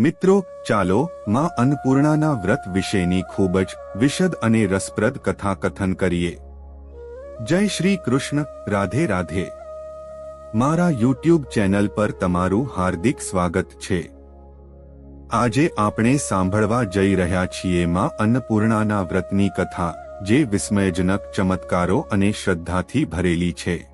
મિત્રો, ચાલો માં અન્નપૂર્ણાના વ્રત વિશેની ખૂબ જ વિશદ અને રસપ્રદ કથા કથન કરીએ. જય શ્રી કૃષ્ણ, રાધે રાધે. મારા યુટ્યુબ ચેનલ પર તમારું હાર્દિક સ્વાગત છે. આજે આપણે સાંભળવા જઈ રહ્યા છીએ માં અન્નપૂર્ણાના વ્રતની કથા, જે વિસ્મયજનક, ચમત્કારો અને શ્રદ્ધાથી ભરેલી છે.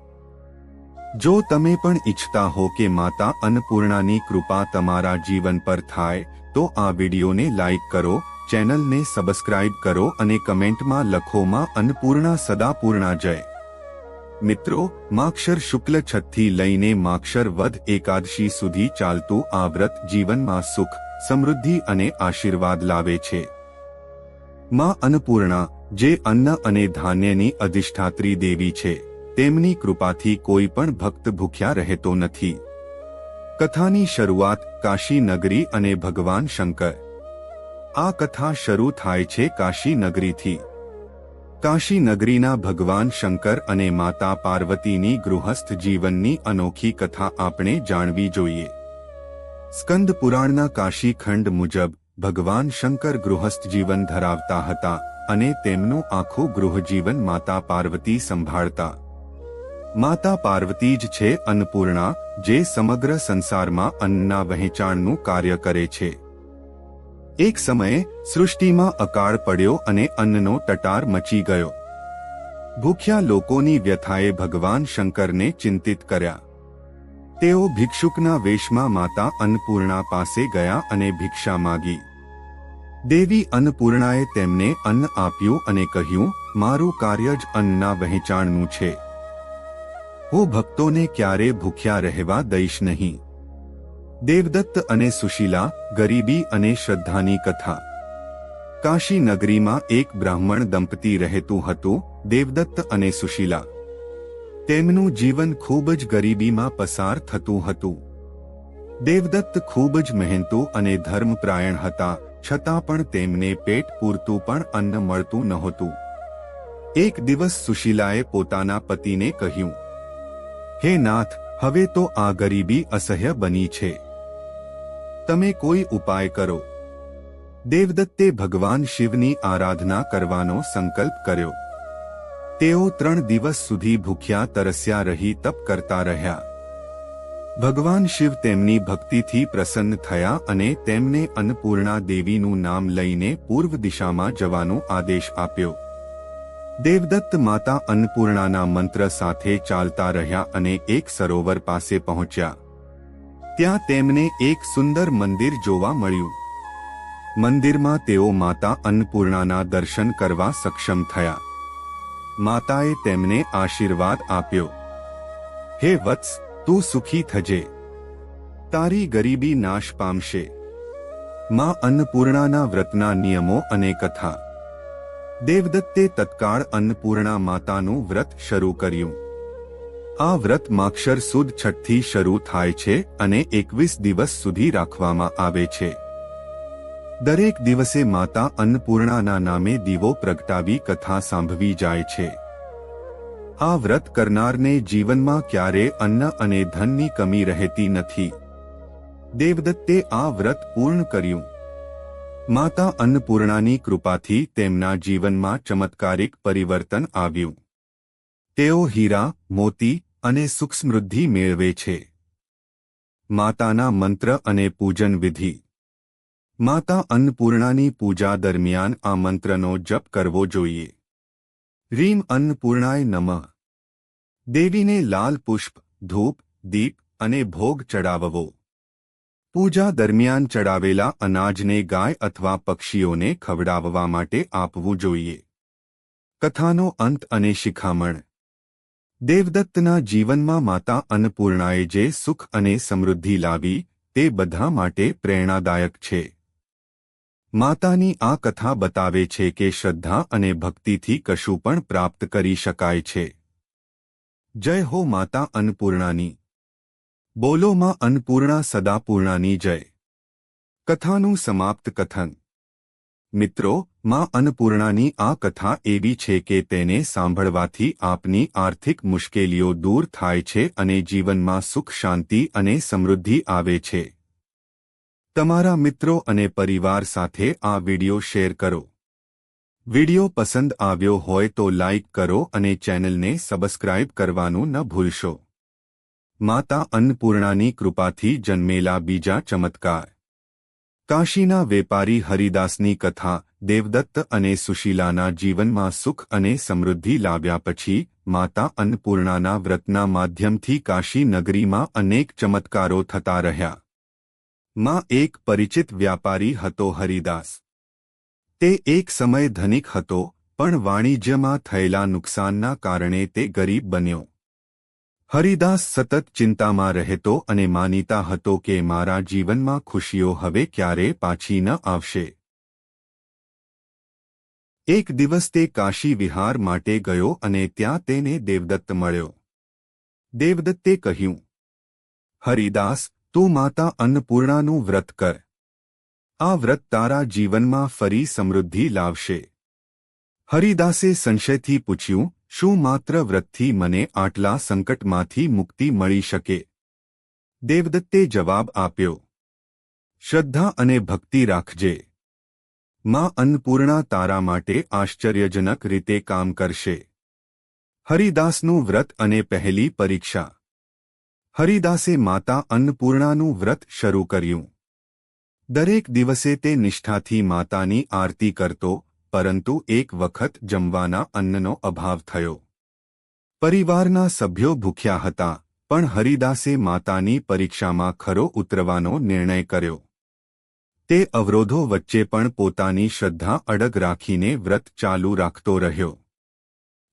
જો તમે પણ ઈચ્છતા હો કે માતા અન્નપૂર્ણાની કૃપા તમારા જીવન પર થાય, તો આ વિડીયોને લાઈક કરો, ચેનલને સબસ્ક્રાઇબ કરો અને કમેન્ટમાં લખો માં અન્નપૂર્ણા સદા પૂર્ણા જય. મિત્રો, માક્ષર શુક્લ છઠ્ઠી લઈને માક્ષર વધ એકાદશી સુધી ચાલતું આ વ્રત જીવનમાં સુખ, સમૃદ્ધિ અને આશીર્વાદ લાવે છે. માં અન્નપૂર્ણા, જે અન્ન અને ધાન્યની અધિષ્ઠાત્રી દેવી છે. તેમની કૃપાથી કોઈ પણ ભક્ત ભૂખ્યા રહેતો નથી. કથાની શરૂઆત કાશી નગરી અને ભગવાન શંકર. આ કથા શરૂ થાય છે કાશી નગરીથી કાશી નગરીના ભગવાન શંકર અને માતા પાર્વતીની ગૃહસ્થ જીવનની અનોખી કથા આપણે જાણવી જોઈએ. સ્કંદ પુરાણના કાશી ખંડ મુજબ, ભગવાન શંકર ગૃહસ્થ જીવન ધરાવતા હતા અને તેમનું આખું ગૃહજીવન માતા પાર્વતી સંભાળતા. માતા પાર્વતી જ છે અન્નપૂર્ણા, જે સમગ્ર સંસારમાં અન્નના વહેંચાણનું કાર્ય કરે છે. એક સમયે સૃષ્ટિમાં અકાળ પડ્યો અને અન્નનો ટટાર મચી ગયો. ભૂખ્યા લોકોની વ્યથાએ ભગવાન શંકરને ચિંતિત કર્યા. તેઓ ભિક્ષુકના વેશમાં માતા અન્નપૂર્ણા પાસે ગયા અને ભિક્ષા માગી. દેવી અન્નપૂર્ણાએ તેમને અન્ન આપ્યું અને કહ્યું, મારું કાર્ય જ અન્નના વહેંચાણનું છે. હું ભક્તોને ક્યારે ભૂખ્યા રહેવા દઈશ નહીં. દેવદત્ત અને સુશીલા, ગરીબી અને શ્રદ્ધાની કથા. કાશી નગરીમાં એક બ્રાહ્મણ દંપતી રહેતું હતું, દેવદત્ત અને સુશીલા. તેમનું જીવન ખૂબ જ ગરીબીમાં પસાર થતું હતું. દેવદત્ત ખૂબ જ મહેનતુ અને ધર્મપ્રાયણ હતા, છતાં પણ તેમને પેટ પૂરતું પણ અન્ન મળતું નહોતું. એક દિવસ સુશીલાએ પોતાના પતિને કહ્યું હે નાથ, હવે તો આ ગરીબી અસહ્ય બની છે. તમે કોઈ ઉપાય કરો. દેવદત્તે ભગવાન શિવની આરાધના કરવાનો સંકલ્પ કર્યો. તેઓ ત્રણ દિવસ સુધી ભૂખ્યા, તરસ્યા, રહી, તપ કરતા રહ્યા. ભગવાન શિવ તેમની ભક્તિથી પ્રસન્ન થયા અને તેમને અન્નપૂર્ણા દેવીનું નામ લઈને પૂર્વ દિશામાં જવાનો આદેશ આપ્યો. દેવદત્ત માતા અન્નપૂર્ણાના મંત્ર સાથે ચાલતા રહ્યા અને એક સરોવર પાસે પહોંચ્યા. ત્યાં તેમને એક સુંદર મંદિર જોવા મળ્યું. મંદિરમાં તેઓ માતા અન્નપૂર્ણાના દર્શન કરવા સક્ષમ થયા. માતાએ તેમને આશીર્વાદ આપ્યો. હે વત્સ, તું સુખી થજે. તારી ગરીબી નાશ પામશે. માં અન્નપૂર્ણાના વ્રતના નિયમો અને કથા. દેવદત્તે તત્કાળ અન્નપૂર્ણા માતાનું વ્રત શરૂ કર્યું. આ વ્રત માક્ષર સુદ છઠ્ઠી શરૂ થાય છે અને એકવીસ દિવસ સુધી રાખવામાં આવે છે. દરેક દિવસે માતા અન્નપૂર્ણાના નામે દીવો પ્રગટાવી કથા સાંભવી જાય છે. આ વ્રત કરનારને જીવનમાં ક્યારે અન્ન અને ધનની કમી રહેતી નથી. દેવદત્તે આ વ્રત પૂર્ણ કર્યું. માતા અન્નપૂર્ણાની કૃપાથી તેમના જીવનમાં ચમત્કારિક પરિવર્તન આવ્યું. તેઓ હીરા, મોતી અને સુખ સમૃદ્ધિ મેળવે છે. માતાના મંત્ર અને પૂજન વિધિ. માતા અન્નપૂર્ણાની પૂજા દરમિયાન આ મંત્રનો જપ કરવો જોઈએ. રીમ અન્નપૂર્ણાય નમઃ. દેવીને લાલ પુષ્પ, ધૂપ, દીપ અને ભોગ ચડાવવો. પૂજા દરમિયાન ચડાવેલા અનાજને ગાય અથવા પક્ષીઓને ખવડાવવા માટે આપવું જોઈએ. કથાનો અંત અને શિખામણ. દેવદત્તના જીવનમાં માતા અન્નપૂર્ણાએ જે સુખ અને સમૃદ્ધિ લાવી, તે બધા માટે પ્રેરણાદાયક છે. માતાની આ કથા બતાવે છે કે શ્રદ્ધા અને ભક્તિથી કશું પણ પ્રાપ્ત કરી શકાય છે. જય હો માતા અન્નપૂર્ણાની. બોલો માં અન્નપૂર્ણા સદાપૂર્ણાની જય. કથાનું સમાપ્ત કથન. મિત્રો, માં અન્નપૂર્ણાની આ કથા એવી છે કે તેને સાંભળવાથી આપની આર્થિક મુશ્કેલીઓ દૂર થાય છે અને જીવનમાં સુખ, શાંતિ અને સમૃદ્ધિ આવે છે. તમારા મિત્રો અને પરિવાર સાથે આ વિડિયો શેર કરો. વિડિયો પસંદ આવ્યો હોય તો લાઇક કરો અને ચેનલને સબસ્ક્રાઇબ કરવાનું ન ભૂલશો. માતા અન્નપૂર્ણાની કૃપાથી જન્મેલા બીજા ચમત્કાર. કાશીના વેપારી હરિદાસની કથા, દેવદત્ત અને સુશીલાના જીવનમાં સુખ અને સમૃદ્ધિ લાવ્યા પછી, માતા અન્નપૂર્ણાના વ્રતના માધ્યમથી કાશી નગરીમાં અનેક ચમત્કારો થતા રહ્યા. માં એક પરિચિત વ્યાપારી હતો હરિદાસ. તે એક સમય ધનિક હતો, પણ વાણિજ્યમાં થયેલા નુકસાનના કારણે તે ગરીબ બન્યો. હરિદાસ સતત ચિંતામાં રહેતો અને માનીતા હતો કે મારા જીવનમાં ખુશીઓ હવે ક્યારે પાછી ન આવશે. એક દિવસ તે કાશી વિહાર માટે ગયો અને ત્યાં તેને દેવદત્ત મળ્યો. દેવદત્તે કહ્યું, હરિદાસ, તું માતા અન્નપૂર્ણાનું વ્રત કર. આ વ્રત તારા જીવનમાં ફરી સમૃદ્ધિ લાવશે. હરિદાસે સંશયથી પૂછ્યું શું માત્ર વ્રતથી મને આટલા સંકટમાંથી મુક્તિ મળી શકે? દેવદત્તે જવાબ આપ્યો, શ્રદ્ધા અને ભક્તિ રાખજે. માં અન્નપૂર્ણા તારા માટે આશ્ચર્યજનક રીતે કામ કરશે. હરિદાસનું વ્રત અને પહેલી પરીક્ષા. હરિદાસે માતા અન્નપૂર્ણાનું વ્રત શરૂ કર્યું. દરેક દિવસે તે નિષ્ઠાથી માતાની આરતી કરતો પરંતુ એક વખત જમવાના અન્નનો અભાવ થયો. પરિવારના સભ્યો ભૂખ્યા હતા, પણ હરિદાસે માતાની પરીક્ષામાં ખરો ઉતરવાનો નિર્ણય કર્યો. તે અવરોધો વચ્ચે પણ પોતાની શ્રદ્ધા અડગ રાખીને વ્રત ચાલુ રાખતો રહ્યો.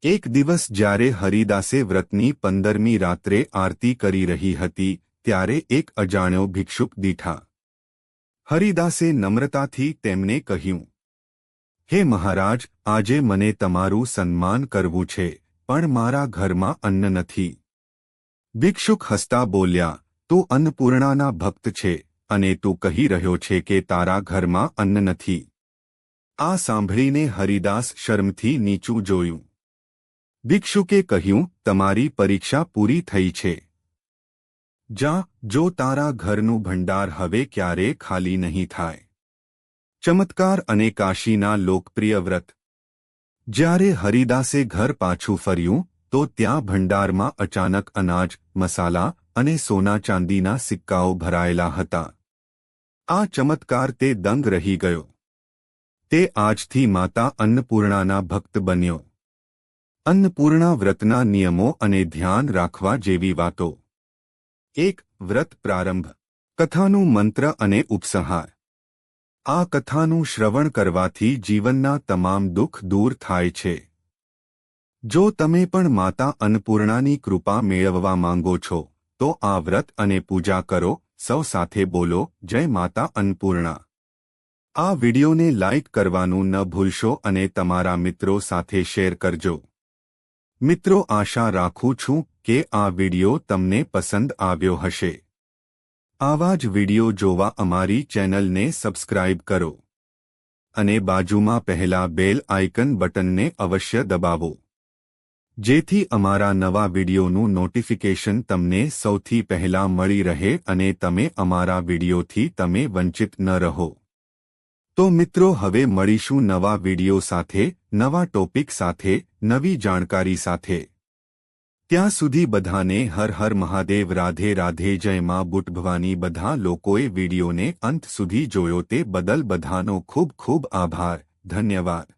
એક દિવસ જ્યારે હરિદાસે વ્રતની પંદરમી રાત્રે આરતી કરી રહી હતી, ત્યારે એક અજાણ્યો ભિક્ષુક દીઠા. હરિદાસે નમ્રતાથી તેમને કહ્યું હે મહારાજ, આજે મને તમારું સન્માન કરવું છે, પણ મારા ઘરમાં અન્ન નથી. ભિક્ષુક હસતા બોલ્યા, તું અન્નપૂર્ણાના ભક્ત છે, અને તું કહી રહ્યો છે કે તારા ઘરમાં અન્ન નથી. આ સાંભળીને હરિદાસ શર્મથી નીચું જોયું. ભિક્ષુકે કહ્યું, તમારી પરીક્ષા પૂરી થઈ છે. જા, જો તારા ઘરનું ભંડાર હવે ક્યારે ખાલી નહીં થાય. ચમત્કાર અને કાશીના લોકપ્રિય વ્રત. જ્યારે હરિદાસે ઘર પાછું ફર્યું, તો ત્યાં ભંડારમાં અચાનક અનાજ, મસાલા અને સોના ચાંદીના સિક્કાઓ ભરાયેલા હતા. આ ચમત્કાર તે દંગ રહી ગયો. તે આજથી માતા અન્નપૂર્ણાના ભક્ત બન્યો. અન્નપૂર્ણા વ્રતના નિયમો અને ધ્યાન રાખવા જેવી વાતો. એક વ્રત પ્રારંભ. કથાનું મંત્ર અને ઉપસંહાર. આ કથાનું શ્રવણ કરવાથી જીવનના તમામ દુઃખ દૂર થાય છે. જો તમે પણ માતા અન્નપૂર્ણાની કૃપા મેળવવા માંગો છો, તો આ વ્રત અને પૂજા કરો, સૌ સાથે બોલો, જય માતા અન્નપૂર્ણા. આ વિડિયોને લાઇક કરવાનું ન ભૂલશો અને તમારા મિત્રો સાથે શેર કરજો. મિત્રો, આશા રાખું છું કે આ વિડિયો તમને પસંદ આવ્યો હશે. આવા જ વિડિયો જોવા અમારી ચેનલને સબસ્ક્રાઇબ કરો. અને બાજુમાં પહેલા બેલ આઇકન બટનને અવશ્ય દબાવો. જેથી અમારા નવા વિડિયોનું નોટિફિકેશન તમને સૌથી પહેલા મળી રહે અને તમે અમારા વિડિયોથી તમે વંચિત ન રહો. તો મિત્રો, હવે મળીશું નવા વિડિયો સાથે, નવા ટોપિક સાથે, નવી જાણકારી સાથે. ત્યાં સુધી બધાને હર હર મહાદેવ, રાધે રાધે જય માં બુટભવાની બધા લોકોએ વિડીયોને અંત સુધી જોયો તે બદલ બધાનો ખૂબ ખૂબ આભાર, ધન્યવાદ.